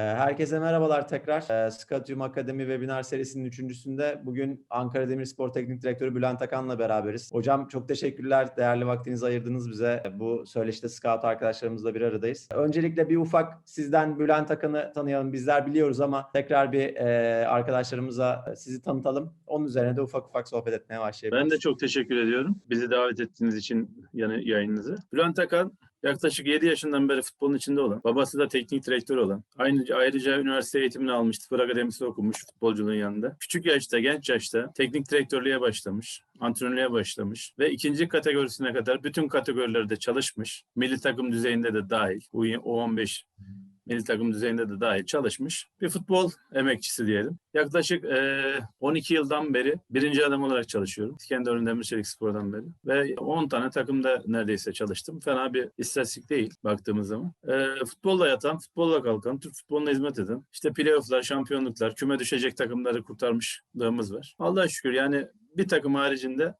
Herkese merhabalar tekrar. Ee, Scatium Akademi webinar serisinin üçüncüsünde bugün Ankara Demirspor Teknik Direktörü Bülent Akan'la beraberiz. Hocam çok teşekkürler. Değerli vaktinizi ayırdınız bize. Bu söyleşte Scout arkadaşlarımızla bir aradayız. Öncelikle bir ufak sizden Bülent Akan'ı tanıyalım. Bizler biliyoruz ama tekrar bir e, arkadaşlarımıza sizi tanıtalım. Onun üzerine de ufak ufak sohbet etmeye başlayabiliriz. Ben de çok teşekkür ediyorum. Bizi davet ettiğiniz için yani yayınınızı. Bülent Akan yaklaşık 7 yaşından beri futbolun içinde olan, babası da teknik direktör olan, aynı, ayrıca üniversite eğitimini almış, spor akademisinde okumuş futbolculuğun yanında. Küçük yaşta, genç yaşta teknik direktörlüğe başlamış, antrenörlüğe başlamış ve ikinci kategorisine kadar bütün kategorilerde çalışmış. Milli takım düzeyinde de dahil, U15 milli takım düzeyinde de dahil çalışmış bir futbol emekçisi diyelim. Yaklaşık e, 12 yıldan beri birinci adam olarak çalışıyorum. İskenderun Demirçelik Spor'dan beri. Ve 10 tane takımda neredeyse çalıştım. Fena bir istatistik değil baktığımız zaman. E, futbolla yatan, futbolla kalkan, Türk futboluna hizmet eden, işte playofflar, şampiyonluklar, küme düşecek takımları kurtarmışlığımız var. Allah'a şükür yani bir takım haricinde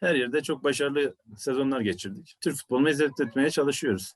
her yerde çok başarılı sezonlar geçirdik. Türk futboluna hizmet etmeye çalışıyoruz.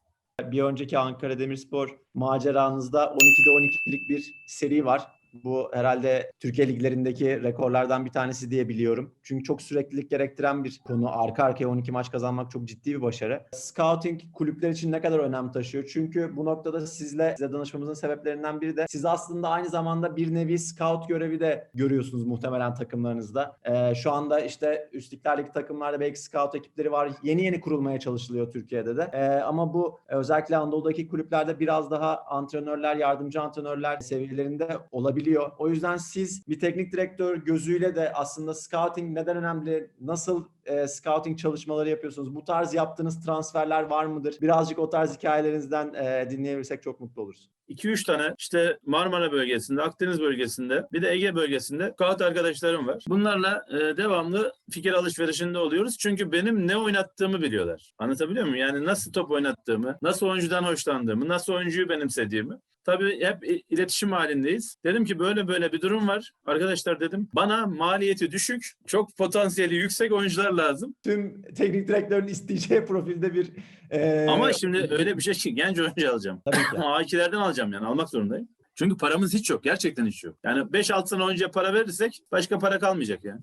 Bir önceki Ankara Demirspor maceranızda 12'de 12'lik bir seri var. Bu herhalde Türkiye liglerindeki rekorlardan bir tanesi diye biliyorum. Çünkü çok süreklilik gerektiren bir konu. Arka arkaya 12 maç kazanmak çok ciddi bir başarı. Scouting kulüpler için ne kadar önem taşıyor? Çünkü bu noktada sizle size danışmamızın sebeplerinden biri de siz aslında aynı zamanda bir nevi scout görevi de görüyorsunuz muhtemelen takımlarınızda. Ee, şu anda işte üst liglerdeki takımlarda belki scout ekipleri var. Yeni yeni kurulmaya çalışılıyor Türkiye'de de. Ee, ama bu özellikle Anadolu'daki kulüplerde biraz daha antrenörler, yardımcı antrenörler seviyelerinde olabilir olabiliyor. O yüzden siz bir teknik direktör gözüyle de aslında scouting neden önemli, nasıl e, scouting çalışmaları yapıyorsunuz? Bu tarz yaptığınız transferler var mıdır? Birazcık o tarz hikayelerinizden e, dinleyebilirsek çok mutlu oluruz. 2-3 tane işte Marmara bölgesinde, Akdeniz bölgesinde bir de Ege bölgesinde scout arkadaşlarım var. Bunlarla e, devamlı fikir alışverişinde oluyoruz. Çünkü benim ne oynattığımı biliyorlar. Anlatabiliyor muyum? Yani nasıl top oynattığımı, nasıl oyuncudan hoşlandığımı, nasıl oyuncuyu benimsediğimi. Tabii hep iletişim halindeyiz. Dedim ki böyle böyle bir durum var. Arkadaşlar dedim bana maliyeti düşük, çok potansiyeli yüksek oyuncular lazım. Tüm teknik direktörün isteyeceği profilde bir... E... Ama şimdi öyle bir şey ki genç oyuncu alacağım. Tabii ki. A2'lerden alacağım yani almak zorundayım. Çünkü paramız hiç yok. Gerçekten hiç yok. Yani 5-6 sene önce para verirsek başka para kalmayacak yani.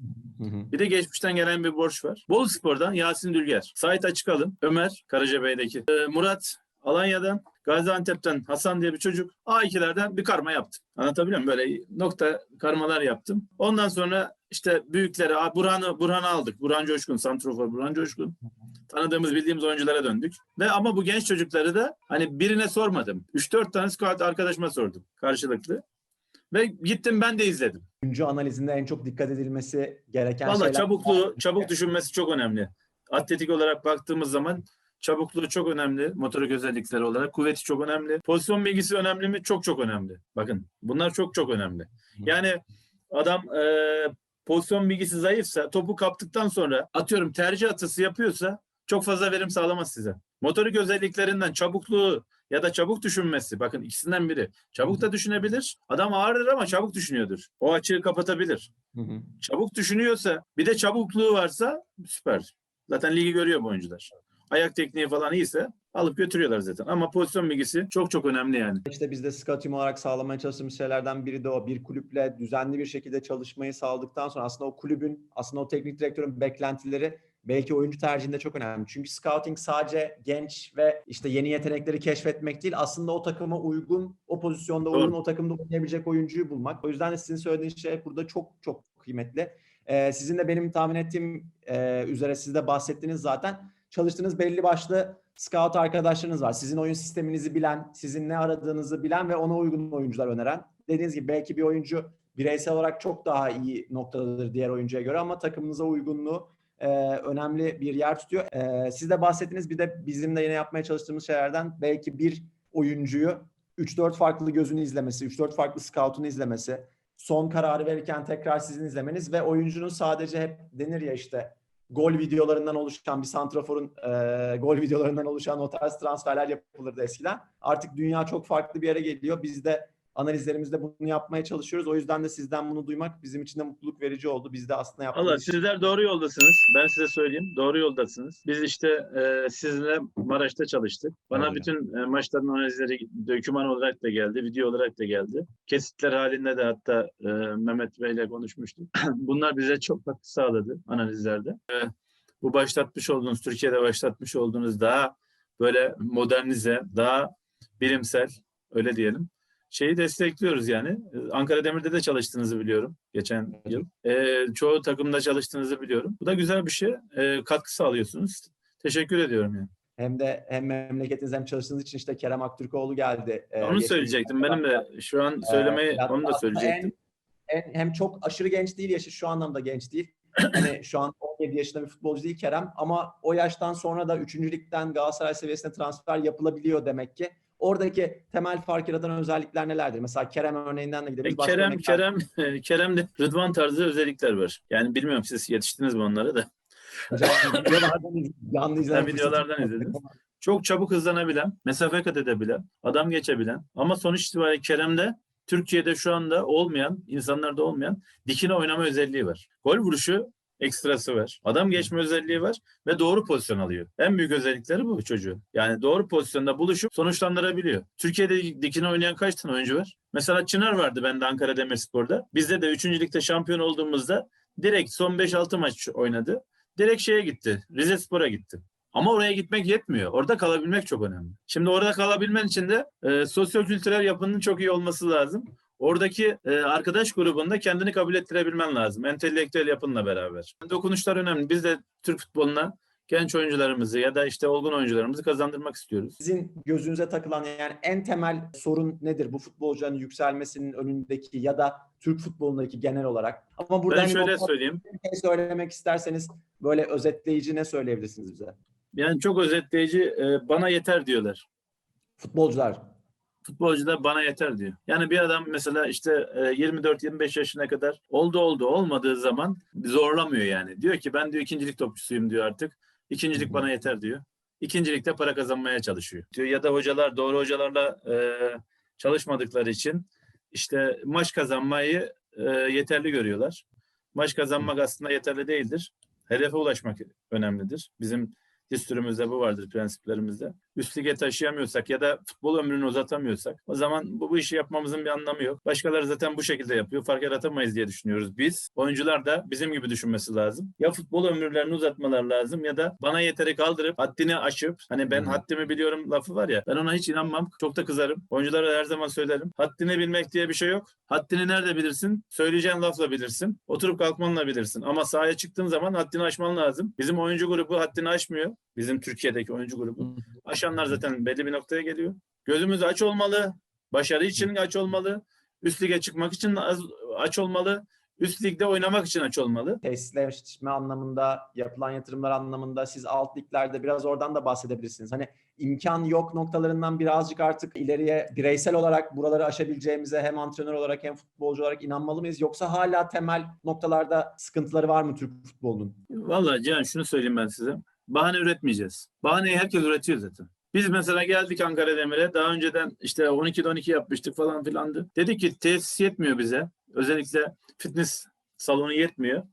Bir de geçmişten gelen bir borç var. Bolu Spor'dan Yasin Dülger, Sait Açıkalın, Ömer Karacabey'deki, e, Murat Alanya'dan, Gaziantep'ten Hasan diye bir çocuk A2'lerden bir karma yaptım. Anlatabiliyor muyum? Böyle nokta karmalar yaptım. Ondan sonra işte büyüklere Burhan'ı Burhan'ı aldık. Burhan Coşkun, Santrofor Burhan Coşkun. Tanıdığımız, bildiğimiz oyunculara döndük. Ve ama bu genç çocukları da hani birine sormadım. 3-4 tane scout arkadaşıma sordum karşılıklı. Ve gittim ben de izledim. Oyuncu analizinde en çok dikkat edilmesi gereken Vallahi şeyler. çabukluğu, çabuk düşünmesi çok önemli. Atletik olarak baktığımız zaman Çabukluğu çok önemli. Motorik özellikleri olarak. Kuvveti çok önemli. Pozisyon bilgisi önemli mi? Çok çok önemli. Bakın bunlar çok çok önemli. Yani adam e, pozisyon bilgisi zayıfsa topu kaptıktan sonra atıyorum tercih atısı yapıyorsa çok fazla verim sağlamaz size. Motorik özelliklerinden çabukluğu ya da çabuk düşünmesi. Bakın ikisinden biri. Çabuk da düşünebilir. Adam ağırdır ama çabuk düşünüyordur. O açığı kapatabilir. Çabuk düşünüyorsa bir de çabukluğu varsa süper. Zaten ligi görüyor bu oyuncular ayak tekniği falan iyiyse alıp götürüyorlar zaten. Ama pozisyon bilgisi çok çok önemli yani. İşte biz de scouting olarak sağlamaya çalıştığımız şeylerden biri de o. Bir kulüple düzenli bir şekilde çalışmayı sağladıktan sonra aslında o kulübün, aslında o teknik direktörün beklentileri belki oyuncu tercihinde çok önemli. Çünkü scouting sadece genç ve işte yeni yetenekleri keşfetmek değil. Aslında o takıma uygun, o pozisyonda uygun, o takımda oynayabilecek oyuncuyu bulmak. O yüzden de sizin söylediğiniz şey burada çok çok kıymetli. Ee, sizin de benim tahmin ettiğim e, üzere siz de bahsettiniz zaten çalıştığınız belli başlı scout arkadaşlarınız var. Sizin oyun sisteminizi bilen, sizin ne aradığınızı bilen ve ona uygun oyuncular öneren. Dediğiniz gibi belki bir oyuncu bireysel olarak çok daha iyi noktadadır diğer oyuncuya göre ama takımınıza uygunluğu e, önemli bir yer tutuyor. E, siz de bahsettiniz bir de bizim de yine yapmaya çalıştığımız şeylerden belki bir oyuncuyu 3-4 farklı gözünü izlemesi, 3-4 farklı scout'unu izlemesi, son kararı verirken tekrar sizin izlemeniz ve oyuncunun sadece hep denir ya işte gol videolarından oluşan bir santraforun e, gol videolarından oluşan o tarz transferler yapılırdı eskiden. Artık dünya çok farklı bir yere geliyor. Biz de analizlerimizde bunu yapmaya çalışıyoruz. O yüzden de sizden bunu duymak bizim için de mutluluk verici oldu. Biz de aslında Allah yaptığımız iş- sizler doğru yoldasınız. Ben size söyleyeyim. Doğru yoldasınız. Biz işte e, sizinle Maraş'ta çalıştık. Bana Öyle. bütün e, maçların analizleri doküman olarak da geldi, video olarak da geldi. Kesitler halinde de hatta e, Mehmet Bey'le konuşmuştuk. Bunlar bize çok katkı sağladı analizlerde. E, bu başlatmış olduğunuz, Türkiye'de başlatmış olduğunuz daha böyle modernize, daha bilimsel, öyle diyelim. Şeyi destekliyoruz yani. E, Ankara Demir'de de çalıştığınızı biliyorum geçen yıl. E, çoğu takımda çalıştığınızı biliyorum. Bu da güzel bir şey. E, katkı sağlıyorsunuz. Teşekkür ediyorum yani. hem de hem memleketiniz hem çalıştığınız için işte Kerem Aktürkoğlu geldi. Ee, Onu söyleyecektim. Benim de şu an söylemeyi hatta onu da söyleyecektim. En, en- hem çok aşırı genç değil yaşı şu anlamda genç değil. Hani şu an 17 yaşında bir futbolcu değil Kerem ama o yaştan sonra da 3. ligden Galatasaray seviyesine transfer yapılabiliyor demek ki. Oradaki temel fark yaratan özellikler nelerdir? Mesela Kerem örneğinden de E, gidebiliriz. Başka Kerem, örnekler- Kerem, Kerem'de Rıdvan tarzı özellikler var. Yani bilmiyorum siz yetiştiniz mi onlara da. Videolardan videolardan izledim. Çok çabuk hızlanabilen, mesafe kat edebilen, adam geçebilen ama sonuç itibariyle Kerem'de Türkiye'de şu anda olmayan, insanlarda olmayan dikine oynama özelliği var. Gol vuruşu ekstrası var. Adam geçme özelliği var ve doğru pozisyon alıyor. En büyük özellikleri bu çocuğun. Yani doğru pozisyonda buluşup sonuçlandırabiliyor. Türkiye'de dikine oynayan kaç tane oyuncu var? Mesela Çınar vardı bende Ankara Demirspor'da. Bizde de 3. ligde şampiyon olduğumuzda direkt son 5-6 maç oynadı. Direkt şeye gitti. Rize Spor'a gitti. Ama oraya gitmek yetmiyor. Orada kalabilmek çok önemli. Şimdi orada kalabilmen için de e, sosyokültürel yapının çok iyi olması lazım. Oradaki e, arkadaş grubunda kendini kabul ettirebilmen lazım. Entelektüel yapınla beraber. Dokunuşlar önemli. Biz de Türk futboluna genç oyuncularımızı ya da işte olgun oyuncularımızı kazandırmak istiyoruz. Sizin gözünüze takılan yani en temel sorun nedir bu futbolcuların yükselmesinin önündeki ya da Türk futbolundaki genel olarak? Ama burada Ben hani şöyle nokta- söyleyeyim. bir şey söylemek isterseniz böyle özetleyici ne söyleyebilirsiniz bize? Yani çok özetleyici e, bana yeter diyorlar. Futbolcular. Futbolcu da bana yeter diyor. Yani bir adam mesela işte e, 24-25 yaşına kadar oldu oldu olmadığı zaman zorlamıyor yani. Diyor ki ben diyor ikincilik topçusuyum diyor artık. İkincilik bana yeter diyor. İkincilikte para kazanmaya çalışıyor. Diyor ya da hocalar doğru hocalarla e, çalışmadıkları için işte maç kazanmayı e, yeterli görüyorlar. Maç kazanmak aslında yeterli değildir. Hedefe ulaşmak önemlidir. Bizim Distürümüzde bu vardır prensiplerimizde. Üst lige taşıyamıyorsak ya da futbol ömrünü uzatamıyorsak o zaman bu, bu işi yapmamızın bir anlamı yok. Başkaları zaten bu şekilde yapıyor. Fark yaratamayız diye düşünüyoruz biz. Oyuncular da bizim gibi düşünmesi lazım. Ya futbol ömürlerini uzatmalar lazım ya da bana yeteri kaldırıp haddini aşıp hani ben Hı. haddimi biliyorum lafı var ya ben ona hiç inanmam. Çok da kızarım. Oyunculara her zaman söylerim. Haddini bilmek diye bir şey yok. Haddini nerede bilirsin? Söyleyeceğin lafla bilirsin. Oturup kalkmanla bilirsin. Ama sahaya çıktığın zaman haddini aşman lazım. Bizim oyuncu grubu haddini aşmıyor. Bizim Türkiye'deki oyuncu grubu. Aşanlar zaten belli bir noktaya geliyor. Gözümüz aç olmalı. Başarı için aç olmalı. Üst lige çıkmak için aç olmalı. Üst ligde oynamak için aç olmalı. Tesisleşme anlamında, yapılan yatırımlar anlamında siz alt liglerde biraz oradan da bahsedebilirsiniz. Hani imkan yok noktalarından birazcık artık ileriye bireysel olarak buraları aşabileceğimize hem antrenör olarak hem futbolcu olarak inanmalı mıyız? Yoksa hala temel noktalarda sıkıntıları var mı Türk futbolunun? Vallahi Cihan şunu söyleyeyim ben size. Bahane üretmeyeceğiz. Bahaneyi herkes üretiyor zaten. Biz mesela geldik Ankara Demir'e. Daha önceden işte 12'de 12 yapmıştık falan filandı. Dedik ki tesis yetmiyor bize. Özellikle fitness salonu yetmiyor.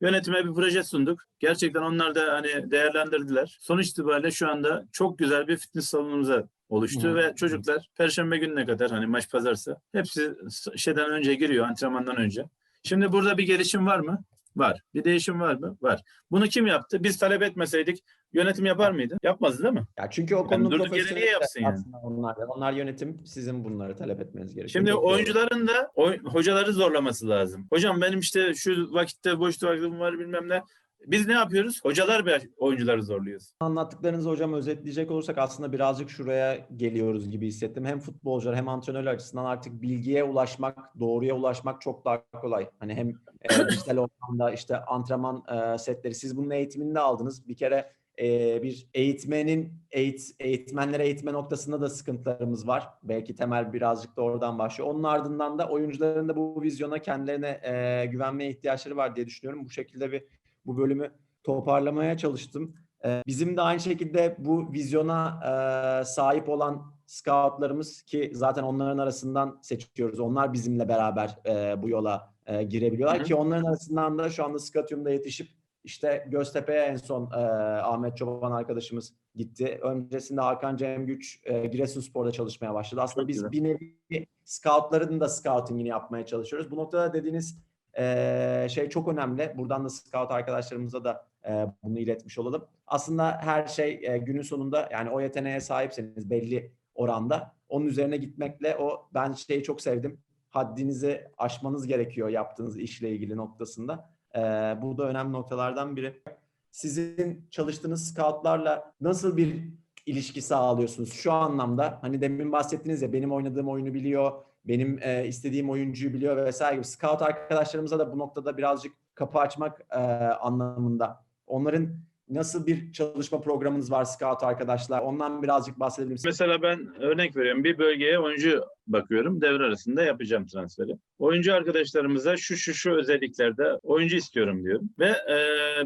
Yönetime bir proje sunduk. Gerçekten onlar da hani değerlendirdiler. Sonuç itibariyle şu anda çok güzel bir fitness salonumuza oluştu Hı. ve çocuklar perşembe gününe kadar hani maç pazarsa hepsi şeyden önce giriyor antrenmandan önce. Şimdi burada bir gelişim var mı? Var. Bir değişim var mı? Var. Bunu kim yaptı? Biz talep etmeseydik yönetim yapar mıydı? Yapmazdı değil mi? Ya çünkü o Yani durduk yere profesyonel niye yapsın yani? onlar. Onlar yönetim sizin bunları talep etmeniz gerekiyor. Şimdi oyuncuların da hocaları zorlaması lazım. Hocam benim işte şu vakitte boş vaktim var bilmem ne. Biz ne yapıyoruz? Hocalar ve oyuncuları zorluyoruz. Anlattıklarınızı hocam özetleyecek olursak aslında birazcık şuraya geliyoruz gibi hissettim. Hem futbolcular hem antrenörler açısından artık bilgiye ulaşmak, doğruya ulaşmak çok daha kolay. Hani hem e, dijital ortamda işte antrenman e, setleri siz bunun eğitimini de aldınız. Bir kere e, bir eğitmenin eğit, eğitmenlere eğitme noktasında da sıkıntılarımız var. Belki temel birazcık da oradan başlıyor. Onun ardından da oyuncuların da bu vizyona kendilerine e, güvenmeye ihtiyaçları var diye düşünüyorum. Bu şekilde bir bu bölümü toparlamaya çalıştım. Ee, Bizim de aynı şekilde bu vizyona e, sahip olan scoutlarımız ki zaten onların arasından seçiyoruz. Onlar bizimle beraber e, bu yola e, girebiliyorlar Hı hı. ki onların arasından da şu anda Scatium'da yetişip işte Göztepe'ye en son e, Ahmet Çoban arkadaşımız gitti. Öncesinde Hakan Cem Güç e, Giresunspor'da çalışmaya başladı. Aslında Çok biz güzel. bir nevi scoutların da scoutingini yapmaya çalışıyoruz. Bu noktada dediğiniz e, şey çok önemli. Buradan da scout arkadaşlarımıza da e, bunu iletmiş olalım. Aslında her şey e, günün sonunda yani o yeteneğe sahipseniz belli oranda onun üzerine gitmekle o ben şeyi çok sevdim. Haddinizi aşmanız gerekiyor yaptığınız işle ilgili noktasında. E, bu da önemli noktalardan biri. Sizin çalıştığınız scoutlarla nasıl bir ilişki sağlıyorsunuz şu anlamda? Hani demin bahsettiniz ya benim oynadığım oyunu biliyor, benim e, istediğim oyuncuyu biliyor ve vesaire gibi. Scout arkadaşlarımıza da bu noktada birazcık kapı açmak e, anlamında. Onların nasıl bir çalışma programınız var Scout arkadaşlar? Ondan birazcık bahsedebilir misiniz? Mesela ben örnek veriyorum. Bir bölgeye oyuncu bakıyorum. Devre arasında yapacağım transferi. Oyuncu arkadaşlarımıza şu şu şu özelliklerde oyuncu istiyorum diyorum. Ve e,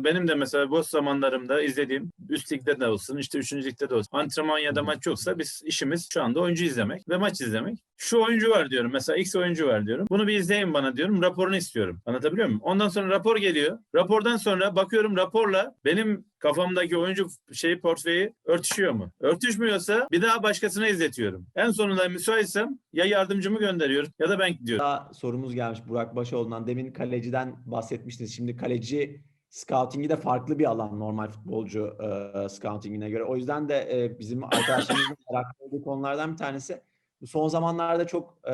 benim de mesela boş zamanlarımda izlediğim üst ligde de olsun, işte üçüncü ligde de olsun. Antrenman ya da maç yoksa biz işimiz şu anda oyuncu izlemek ve maç izlemek. Şu oyuncu var diyorum. Mesela X oyuncu var diyorum. Bunu bir izleyin bana diyorum. Raporunu istiyorum. Anlatabiliyor muyum? Ondan sonra rapor geliyor. Rapordan sonra bakıyorum raporla benim kafamdaki oyuncu şeyi portföyü örtüşüyor mu? Örtüşmüyorsa bir daha başkasına izletiyorum. En sonunda müsaitsem ya yardımcımı gönderiyorum ya da ben gidiyorum. Daha sorumuz gelmiş Burak Başoğlu'ndan. Demin kaleciden bahsetmiştiniz. Şimdi kaleci scoutingi de farklı bir alan normal futbolcu e, scoutingine göre. O yüzden de e, bizim arkadaşlarımızın merak konulardan bir tanesi. Bu son zamanlarda çok e,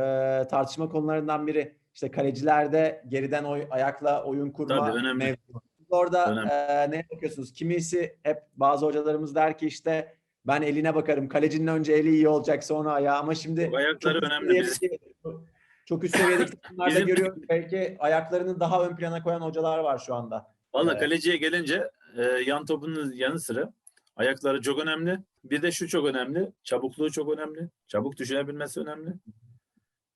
tartışma konularından biri. İşte kalecilerde geriden oy, ayakla oyun kurma Tabii, önemli. mevzu. Orada Önemli. e, ne bakıyorsunuz? Kimisi hep bazı hocalarımız der ki işte ben eline bakarım. Kalecinin önce eli iyi olacak sonra ayağı ama şimdi ayakları çok üst önemli. Seviyedeki- çok üst seviyedeki takımlarda Bizim- görüyoruz. Belki ayaklarını daha ön plana koyan hocalar var şu anda. Valla Evet. kaleciye gelince e, yan topunun yanı sıra ayakları çok önemli. Bir de şu çok önemli. Çabukluğu çok önemli. Çabuk düşünebilmesi önemli.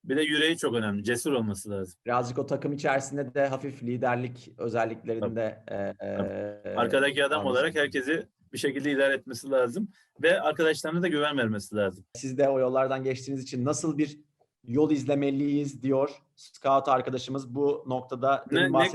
Bir de yüreği çok önemli. Cesur olması lazım. Birazcık o takım içerisinde de hafif liderlik özelliklerinde e, e, Arkadaki adam anlasın. olarak herkesi bir şekilde idare etmesi lazım. Ve arkadaşlarına da güven vermesi lazım. siz de o yollardan geçtiğiniz için nasıl bir yol izlemeliyiz diyor scout arkadaşımız bu noktada Ne, ne,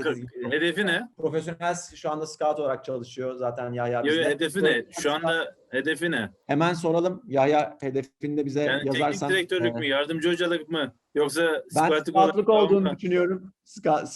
hedefi ne? profesyonel şu anda scout olarak çalışıyor zaten Yahya Yo, bizde. hedefi ne? Şu anda hedefi ne? Hemen soralım Yahya hedefini de bize Yani yazarsan. teknik direktörlük e, mü? Yardımcı hocalık mı? Yoksa Ben olarak scoutlık mı? olduğunu düşünüyorum. Sk-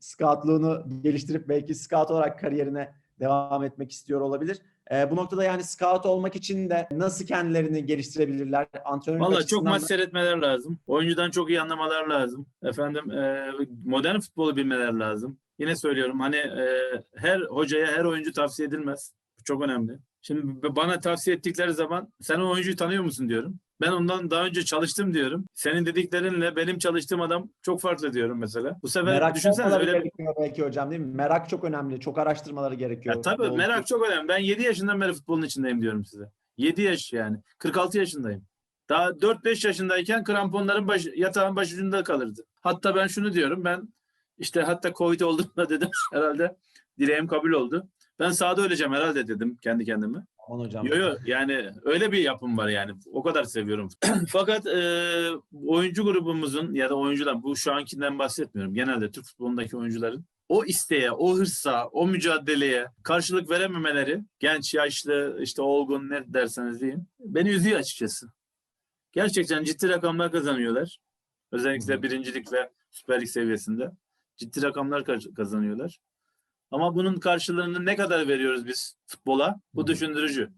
scoutluğunu geliştirip belki scout olarak kariyerine devam etmek istiyor olabilir. Ee, bu noktada yani scout olmak için de nasıl kendilerini geliştirebilirler? Antrenörlük Valla çok maç da- seyretmeler lazım. Oyuncudan çok iyi anlamalar lazım. Efendim e, modern futbolu bilmeler lazım. Yine söylüyorum hani e, her hocaya her oyuncu tavsiye edilmez. Bu çok önemli. Şimdi bana tavsiye ettikleri zaman sen o oyuncuyu tanıyor musun diyorum. Ben ondan daha önce çalıştım diyorum. Senin dediklerinle benim çalıştığım adam çok farklı diyorum mesela. Bu sefer Merak düşünsenize olmaları öyle gerekiyor belki hocam değil mi? Merak çok önemli. Çok araştırmaları gerekiyor. Ya tabii Doğru. merak çok önemli. Ben 7 yaşından beri futbolun içindeyim diyorum size. 7 yaş yani. 46 yaşındayım. Daha 4-5 yaşındayken kramponların baş, yatağın başucunda kalırdı. Hatta ben şunu diyorum. Ben işte hatta Covid olduğumda dedim herhalde dileğim kabul oldu. Ben sahada öleceğim herhalde dedim kendi kendime. Aman hocam. Yo yo yani öyle bir yapım var yani. O kadar seviyorum. Fakat e, oyuncu grubumuzun ya da oyuncular bu şu ankinden bahsetmiyorum. Genelde Türk futbolundaki oyuncuların o isteğe, o hırsa, o mücadeleye karşılık verememeleri genç, yaşlı, işte olgun ne derseniz deyin. Beni üzüyor açıkçası. Gerçekten ciddi rakamlar kazanıyorlar. Özellikle birincilik ve Süper Lig seviyesinde. Ciddi rakamlar kaz- kazanıyorlar. Ama bunun karşılığını ne kadar veriyoruz biz futbola? Bu düşündürücü.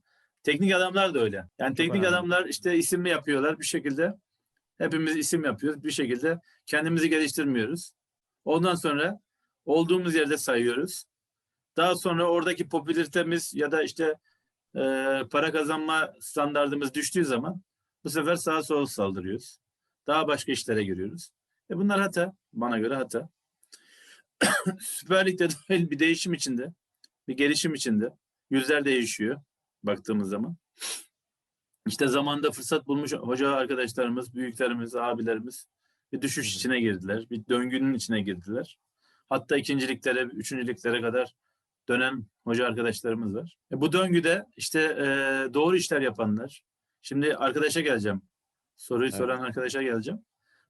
Teknik adamlar da öyle. Yani Çok teknik önemli. adamlar işte isimli yapıyorlar bir şekilde. Hepimiz isim yapıyoruz bir şekilde. Kendimizi geliştirmiyoruz. Ondan sonra olduğumuz yerde sayıyoruz. Daha sonra oradaki popülaritemiz ya da işte e, para kazanma standartımız düştüğü zaman bu sefer sağa sola saldırıyoruz. Daha başka işlere giriyoruz. E bunlar hata. Bana göre hata. Süper Lig'de dahil bir değişim içinde, bir gelişim içinde. Yüzler değişiyor baktığımız zaman. İşte zamanda fırsat bulmuş hoca arkadaşlarımız, büyüklerimiz, abilerimiz bir düşüş içine girdiler. Bir döngünün içine girdiler. Hatta ikinciliklere, üçüncülüklere kadar dönen hoca arkadaşlarımız var. E bu döngüde işte e, doğru işler yapanlar, Şimdi arkadaşa geleceğim. Soruyu Evet. soran arkadaşa geleceğim.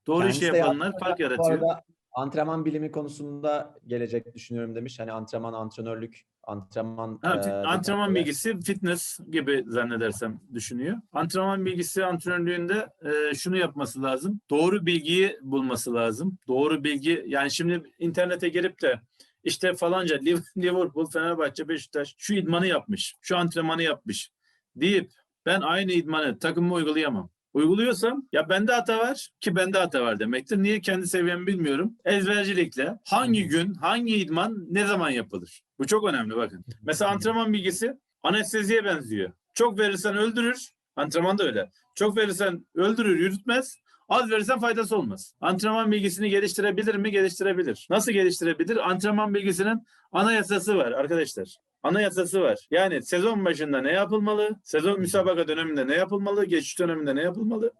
Doğru Kendisi işi yapanlar fark yaratıyor. arada antrenman bilimi konusunda gelecek düşünüyorum demiş. Hani antrenman, antrenörlük, antrenman... Ha, fit- antrenman bilgisi fitness gibi zannedersem düşünüyor. Antrenman bilgisi antrenörlüğünde e, şunu yapması lazım. Doğru bilgiyi bulması lazım. Doğru bilgi yani şimdi internete girip de işte falanca Liv- Liverpool, Fenerbahçe, Beşiktaş şu idmanı yapmış, şu antrenmanı yapmış deyip ben aynı idmanı takımıma uygulayamam. Uyguluyorsam ya bende hata var ki bende hata var demektir. Niye kendi seviyemi bilmiyorum. Ezbercilikle hangi gün hangi idman ne zaman yapılır? Bu çok önemli bakın. Mesela antrenman bilgisi anesteziye benziyor. Çok verirsen öldürür. Antrenman da öyle. Çok verirsen öldürür, yürütmez. Az verirsen faydası olmaz. Antrenman bilgisini geliştirebilir mi? Geliştirebilir. Nasıl geliştirebilir? Antrenman bilgisinin anayasası var arkadaşlar. Anayasası var. Yani sezon başında ne yapılmalı? Sezon müsabaka döneminde ne yapılmalı? Geçiş döneminde ne yapılmalı?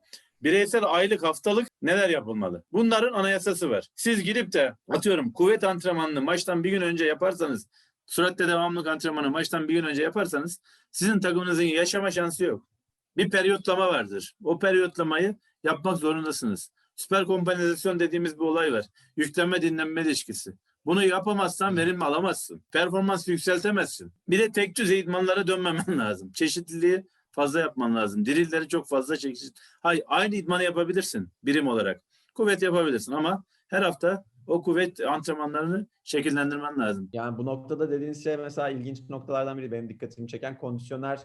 Bireysel, aylık, haftalık neler yapılmalı? Bunların anayasası var. Siz gidip de atıyorum kuvvet antrenmanını maçtan bir gün önce yaparsanız, süratle devamlılık antrenmanı maçtan bir gün önce yaparsanız sizin takımınızın yaşama şansı yok. Bir periyotlama vardır. O periyotlamayı yapmak zorundasınız. Süper kompanizasyon dediğimiz bir olay var. Yüklenme dinlenme ilişkisi. Bunu yapamazsan verim alamazsın. Performans yükseltemezsin. Bir de tek düzey idmanlara dönmemen lazım. Çeşitliliği fazla yapman lazım. Dirilleri çok fazla çeşit. Hayır, aynı idmanı yapabilirsin birim olarak. Kuvvet yapabilirsin ama her hafta o kuvvet antrenmanlarını şekillendirmen lazım. Yani bu noktada dediğiniz şey mesela ilginç noktalardan biri benim dikkatimi çeken kondisyoner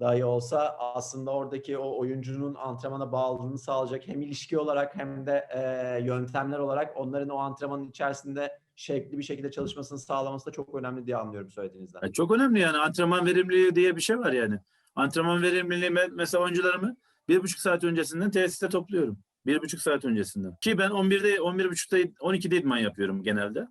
dahi olsa aslında oradaki o oyuncunun antrenmana bağlılığını sağlayacak hem ilişki olarak hem de e, yöntemler olarak onların o antrenmanın içerisinde şekli bir şekilde çalışmasını sağlaması da çok önemli diye anlıyorum söylediğinizden. Ya çok önemli yani antrenman verimliliği diye bir şey var yani. Antrenman verimliliği me- mesela oyuncularımı bir buçuk saat öncesinden tesiste topluyorum. Bir buçuk saat öncesinden. Ki ben 11'de, 11.30'da, 12'de idman yapıyorum genelde.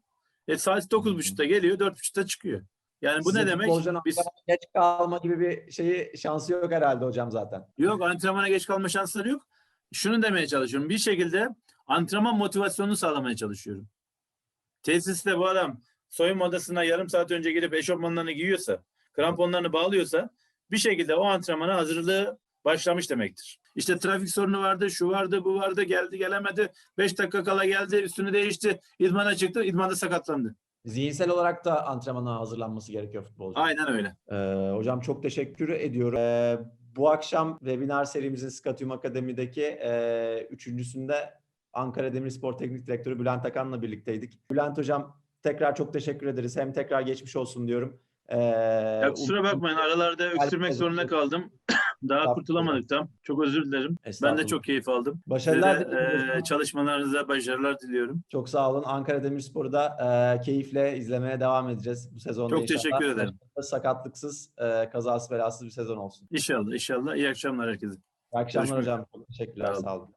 E saat 9.30'da geliyor, 4.30'da çıkıyor. Yani bu Sizin ne demek? Biz geç kalma gibi bir şeyi şansı yok herhalde hocam zaten. yok antrenmana geç kalma şansları yok. Şunu demeye çalışıyorum. Bir şekilde antrenman motivasyonunu sağlamaya çalışıyorum. Tesiste bu adam soyunma odasına yarım saat önce girip eşofmanlarını giyiyorsa, kramponlarını bağlıyorsa bir şekilde o antrenmana hazırlığı başlamış demektir. İşte trafik sorunu vardı, şu vardı, bu vardı, geldi gelemedi. 5 dakika kala geldi, üstünü değişti, idmana çıktı, idmanda sakatlandı. Zihinsel olarak da antrenmana hazırlanması gerekiyor futbolcu. Aynen öyle. Ee, hocam çok teşekkür ediyorum. Ee, bu akşam webinar serimizin Skatium Akademi'deki e, üçüncüsünde Ankara Demirspor Teknik Direktörü Bülent Akan'la birlikteydik. Bülent hocam tekrar çok teşekkür ederiz. Hem tekrar geçmiş olsun diyorum. Ee, Ya kusura umarım- bakmayın aralarda öksürmek zorunda kaldım. Daha kurtulamadık tam. Çok özür dilerim. Ben de çok keyif aldım. Size Başarılar de, diliyorum e, çalışmalarınıza başarılar diliyorum. Çok sağ olun. Ankara Demirspor'u da e, keyifle izlemeye devam edeceğiz bu sezonda Çok inşallah. teşekkür ederim. Sakatlıksız, e, kazası belasız bir sezon olsun. İnşallah, inşallah. İyi akşamlar herkese. İyi akşamlar Görüşmek hocam. Çok teşekkürler. Sağ olun. Sağ olun.